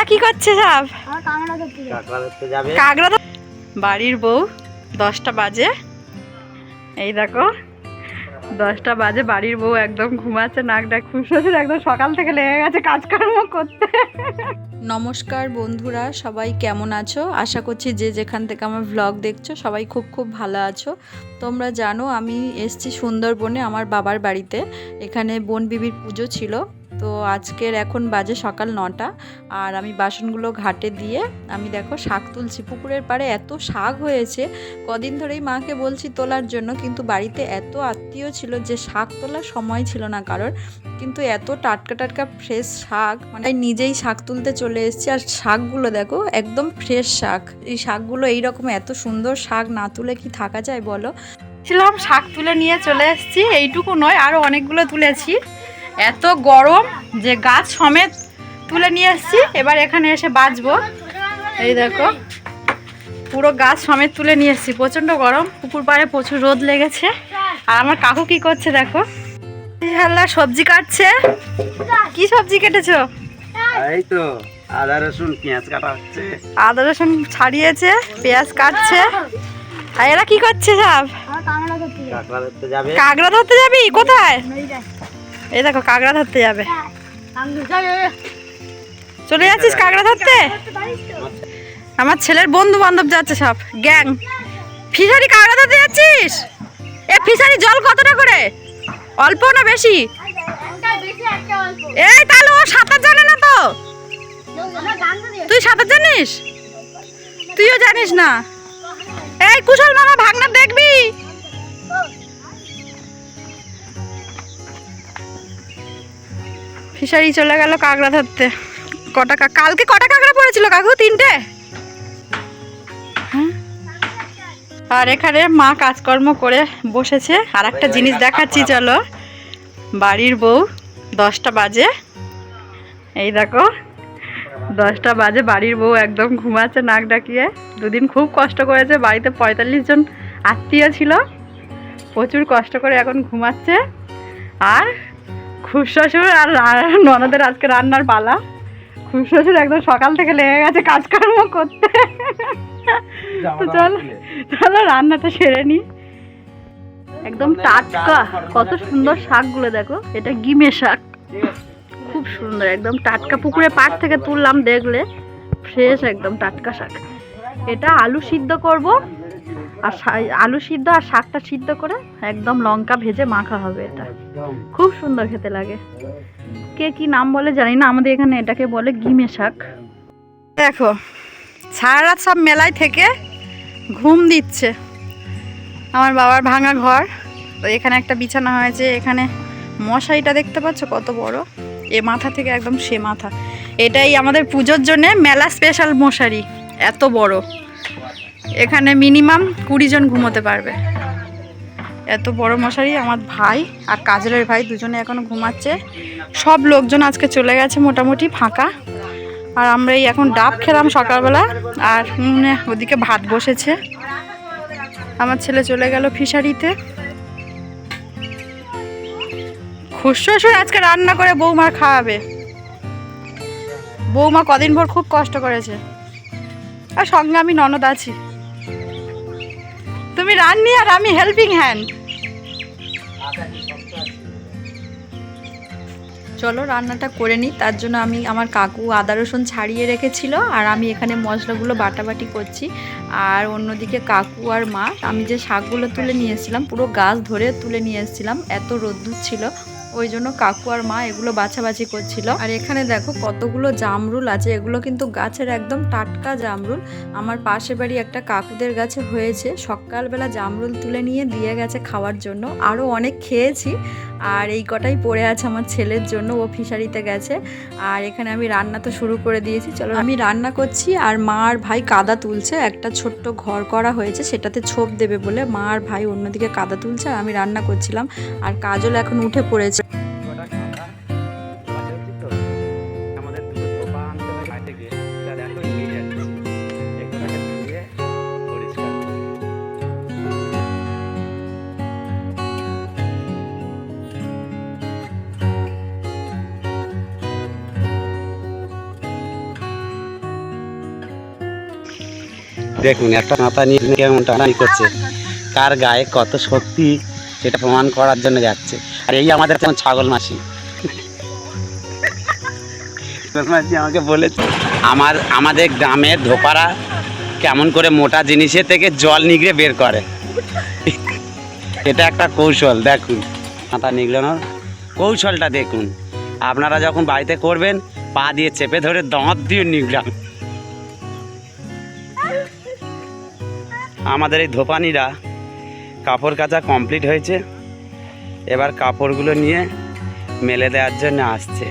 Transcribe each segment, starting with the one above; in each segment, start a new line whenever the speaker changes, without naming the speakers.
এরা কি করছে সব?
কাঁকড়া
বাড়ির বউ দশটা বাজে। এই দেখো দশটা বাজে বাড়ির বউ একদম ঘুমাচ্ছে নাক ডাক শ্বশুর একদম সকাল থেকে লেগে গেছে কাজকর্ম করতে। নমস্কার বন্ধুরা সবাই কেমন আছো? আশা করছি যে যেখান থেকে আমার ভ্লগ দেখছ সবাই খুব খুব ভালো আছো। তোমরা জানো আমি এসছি সুন্দরবনে আমার বাবার বাড়িতে। এখানে বোন বিবির পুজো ছিল। তো আজকের এখন বাজে সকাল নটা, আর আমি বাসনগুলো ঘাটে দিয়ে আমি দেখো শাক তুলছি। পুকুরের পাড়ে এত শাক হয়েছে, কদিন ধরেই মাকে বলছি তোলার জন্য, কিন্তু বাড়িতে এত আত্মীয় ছিল যে শাক তোলার সময় ছিল না কারোর। কিন্তু এত টাটকা টাটকা ফ্রেশ শাক মানে নিজেই শাক তুলতে চলে এসেছি, আর শাকগুলো দেখো একদম ফ্রেশ শাক। এই শাকগুলো এইরকম এত সুন্দর শাক না তুলে কি থাকা যায় বলো? ছিলাম, শাক তুলে নিয়ে চলে এসেছি, এইটুকু নয় আরও অনেকগুলো তুলেছি। এত গরম যে গাছ সমেত তুলে নিয়ে এসেছি এবার এখানে এসে বাজবো এই দেখো পুরো গাছ সমেত তুলে নিয়ে এসেছি প্রচণ্ড গরম পুকুর পাড়ে প্রচুর রোদ লেগেছে। আর আমার কাকু কি করছে দেখো? হাল্লা সবজি কাটছে? কি সবজি কেটেছো?
এই তো আদা রসুন পেঁয়াজ কাটা হচ্ছে।
আদা রসুন ছাড়িয়েছে পেঁয়াজ কাটছে। আর এরা কি করছে সব?
কাঁকড়া ধরতে যাবে।
কাঁকড়া ধরতে যাবে?
কোথায়? এই দেখো, কাঁকড়া ধরতে যাবে। চলে যাচ্ছিস কাঁকড়া ধরতে? আমার ছেলের বন্ধু বান্ধব যাচ্ছে সব, গ্যাং। ফিশারি কাঁকড়া ধরতে যাচ্ছিস? এ, ফিশারি জল কতটা করে? অল্প না বেশি? এই তাহলে ও সাঁতার জানে না তো। তুই সাঁতার জানিস? তুইও জানিস না। এই কুশল মামা, ভাগনা দেখবি? ফিশারি চলে গেল কাঁকড়া ধরতে। কটা কালকে কটা কাঁকড়া পড়েছিল কাকু? তিনটে? হ্যাঁ? আর এখানে মা কাজকর্ম করে বসেছে। আর একটা জিনিস দেখাচ্ছি, চলো। বাড়ির বউ, দশটা বাজে। এই দেখো, দশটা বাজে, বাড়ির বউ একদম ঘুমাচ্ছে নাক ডাকিয়ে। দুদিন খুব কষ্ট করেছে, বাড়িতে পঁয়তাল্লিশ জন আত্মীয় ছিল। প্রচুর কষ্ট করে এখন ঘুমাচ্ছে। আর খুব শ্বশুর আর ননদের আজকে রান্নার পালা। খুবশ্বশুর একদম সকাল থেকে লেগে গেছে কাজকর্ম করতে। তো চল চলো রান্নাটা সেরে নি। একদম টাটকা কত সুন্দর শাকগুলো দেখো এটা গিমে শাক। খুব সুন্দর একদম টাটকা পুকুরে পাট থেকে তুললাম দেখলে ফ্রেশ একদম টাটকা শাক। এটা আলু সিদ্ধ করব আর আলু সিদ্ধ আর শাকটা সিদ্ধ করে একদম লঙ্কা ভেজে মাখা হবে এটা। খুব সুন্দর খেতে লাগে। কে কি নাম বলে জানি না আমাদের এখানে এটাকে বলে গিমে শাক। দেখো সারা রাত সব মেলায় থেকে ঘুম দিচ্ছে। আমার বাবার ভাঙা ঘর তো এখানে একটা বিছানা হয়েছে এখানে মশারিটা দেখতে পাচ্ছ কত বড়? এ মাথা থেকে একদম সে মাথা। এটাই আমাদের পুজোর জন্যে মেলা স্পেশাল মশারি এত বড়। এখানে মিনিমাম কুড়ি জন ঘুমোতে পারবে। এত বড় মশারি আমার ভাই আর কাজলের ভাই দুজনে এখনও ঘুমাচ্ছে। সব লোকজন আজকে চলে গেছে মোটামুটি ফাঁকা। আর আমরা এই এখন ডাব খেলাম সকালবেলা আর ওদিকে ভাত বসেছে। আমার ছেলে চলে গেল ফিশারিতে। খুশশ্বশুর আজকে রান্না করে বৌমার খাওয়াবে। বৌমা কদিন ভর খুব কষ্ট করেছে। আর সঙ্গে আমি ননদ আছি। তুমি রান্নি আর আমি হেল্পিং হ্যান্ড চলো রান্নাটা করে নিই তার জন্য আমি আমার কাকু আদা রসুন ছাড়িয়ে রেখেছিল আর আমি এখানে মশলাগুলো বাটাবাটি করছি। আর অন্যদিকে কাকু আর মা, আমি যে শাকগুলো তুলে নিয়েছিলাম পুরো গাছ ধরে তুলে নিয়ে এসেছিলাম, এত রোদ্দুর ছিল। ওই জন্য কাকু আর মা এগুলো বাছাবাছি করছিল। আর এখানে দেখো কতগুলো জামরুল আছে, এগুলো কিন্তু গাছের একদম টাটকা জামরুল। আমার পাশে বাড়ি একটা কাকুদের গাছে হয়েছে, সকালবেলা জামরুল তুলে নিয়ে দিয়ে গেছে খাওয়ার জন্য। আরও অনেক খেয়েছি আর এই কটাই পড়ে আছে আমার ছেলের জন্য, ও ফিশারিতে গেছে। আর এখানে আমি রান্না তো শুরু করে দিয়েছি। চলো আমি রান্না করছি, আর মা আর ভাই কাদা তুলছে। একটা ছোট্ট ঘর করা হয়েছে, সেটাতে ছোপ দেবে বলে মা আর ভাই অন্যদিকে কাদা তুলছে, আর আমি রান্না করছিলাম। আর কাজল এখন উঠে পড়েছে।
দেখুন, একটা মাথা নিয়ে কেমন টানাই করছে। কার গায়ে কত শক্তি, সেটা প্রমাণ করার জন্য যাচ্ছে। আর এই আমাদের যেমন ছাগল মাসি? মাসি আমাকে বলেছে, আমার, আমাদের গ্রামের ধোপারা কেমন করে মোটা জিনিসের থেকে জল নিগড়ে বের করে। এটা একটা কৌশল, দেখুন। মাথা নিগড়ানোর কৌশলটা দেখুন। আপনারা যখন বাড়িতে করবেন, পা দিয়ে চেপে ধরে দাঁত দিয়ে নিগড়ান আমাদের এই ধোপানিরা কাপড় কাচা কমপ্লিট হয়েছে। এবার কাপড়গুলো নিয়ে মেলে দেওয়ার জন্য আসছে।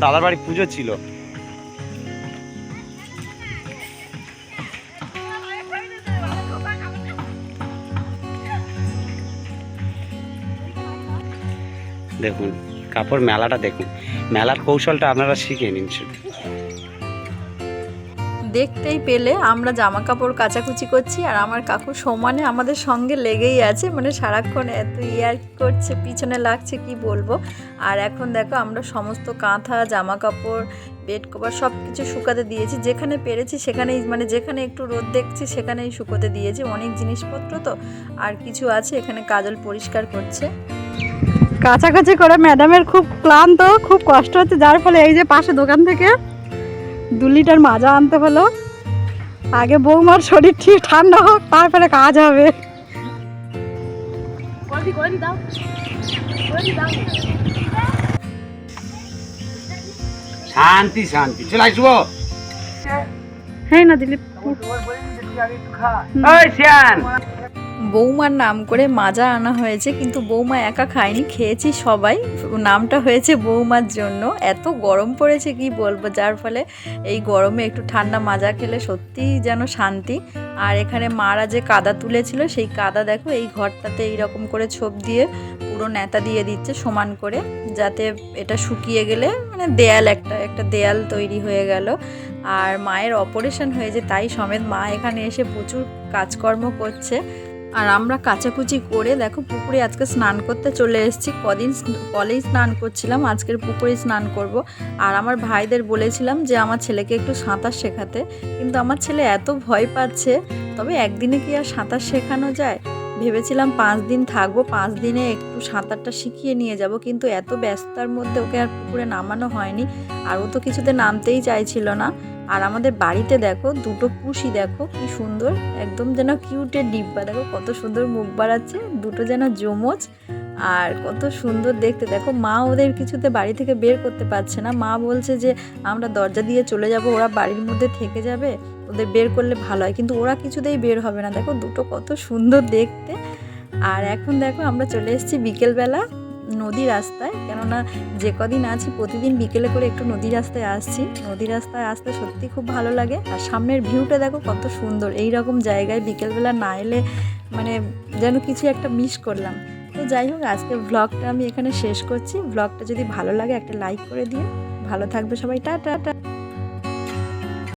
দাদার বাড়ি পুজো ছিল। দেখুন, কাপড় মেলাটা দেখুন। মেলার কৌশলটা আপনারা শিখে নিন শুধু।
দেখতেই পেলে, আমরা জামা কাপড় কাচাকুচি করছি আর আমার কাকু সমানে আমাদের সঙ্গে লেগেই আছে মানে সারাক্ষণ এত ইয়ার করছে, পিছনে লাগছে কি বলব। আর এখন দেখো, আমরা সমস্ত কাঁথা জামা কাপড় বেড কভার সব কিছু শুকাতে দিয়েছি। যেখানে পেরেছি সেখানেই মানে যেখানে একটু রোদ দেখছি সেখানেই শুকোতে দিয়েছি। অনেক জিনিসপত্র তো আর কিছু আছে, এখানে কাজল পরিষ্কার করছে। কাছাকাছি করে ম্যাডামের খুব ক্লান্ত খুব কষ্ট হচ্ছে যার ফলে এই যে পাশে দোকান থেকে দু লিটার মাজা আনতে হলো। আগে বৌমার শরীর ঠিক ঠান্ডা হোক তারপরে কাজ হবে।
শান্তি শান্তি। চলে আসব
হ্যাঁ না দিলীপ।
ওই শিয়ান।
বৌমার নাম করে মাজা আনা হয়েছে, কিন্তু বৌমা একা খায়নি, খেয়েছি সবাই। নামটা হয়েছে বৌমার জন্য। এত গরম পড়েছে, কি বলব? যার ফলে এই গরমে একটু ঠান্ডা মাজা খেলে সত্যিই যেন শান্তি। আর এখানে মারা যে কাদা তুলেছিল, সেই কাদা দেখো, এই ঘরটাতে এইরকম করে ছোপ দিয়ে পুরো নেতা দিয়ে দিচ্ছে সমান করে, যাতে এটা শুকিয়ে গেলে মানে দেয়াল একটা একটা দেয়াল তৈরি হয়ে গেল। আর মায়ের অপারেশন হয়েছে, তাই সমেত মা এখানে এসে প্রচুর কাজকর্ম করছে। আর আমরা কাচাকুচি করে, দেখো পুকুরে আজকে স্নান করতে চলে এসেছি। কদিন কলেই স্নান করছিলাম, আজকের পুকুরে স্নান করব। আর আমার ভাইদের বলেছিলাম যে, আমার ছেলেকে একটু সাঁতার শেখাতে। কিন্তু আমার ছেলে এত ভয় পাচ্ছে, তবে একদিনে কি আর সাঁতার শেখানো যায়? ভেবেছিলাম পাঁচ দিন থাকব, পাঁচ দিনে একটু সাঁতারটা শিখিয়ে নিয়ে যাব, কিন্তু এত ব্যস্ততার মধ্যে ওকে আর পুকুরে নামানো হয়নি। আর ও তো কিছুতে নামতেই চাইছিল না। আর আমাদের বাড়িতে দেখো, দুটো পুষি দেখো, কি সুন্দর। একদম যেন কিউটের ডিব্বা। দেখো কত সুন্দর মুখ বাড়াচ্ছে, দুটো যেন জমজ আর কত সুন্দর দেখতে। দেখো মা ওদের কিছুতে বাড়ি থেকে বের করতে পারছে না। মা বলছে যে, আমরা দরজা দিয়ে চলে যাব, ওরা বাড়ির মধ্যে থেকে যাবে, ওদের বের করলে ভালো হয়। কিন্তু ওরা কিছুতেই বের হবে না। দেখো দুটো কত সুন্দর দেখতে। আর এখন দেখো আমরা চলে এসেছি বিকেলবেলা। নদী রাস্তায়, কেননা যে কদিন আছি প্রতিদিন বিকেলে করে একটু নদী রাস্তায় আসছি। নদী রাস্তায় আসতে সত্যি খুব ভালো লাগে। আর সামনের ভিউটা দেখো কত সুন্দর। এই রকম জায়গায় বিকেলবেলা না এলে মানে যেন কিছু একটা মিস করলাম। তো যাই হোক আজকে ব্লগটা আমি এখানে শেষ করছি। ব্লগটা যদি ভালো লাগে একটা লাইক করে দিও। ভালো থাকবে সবাই। টা টাটা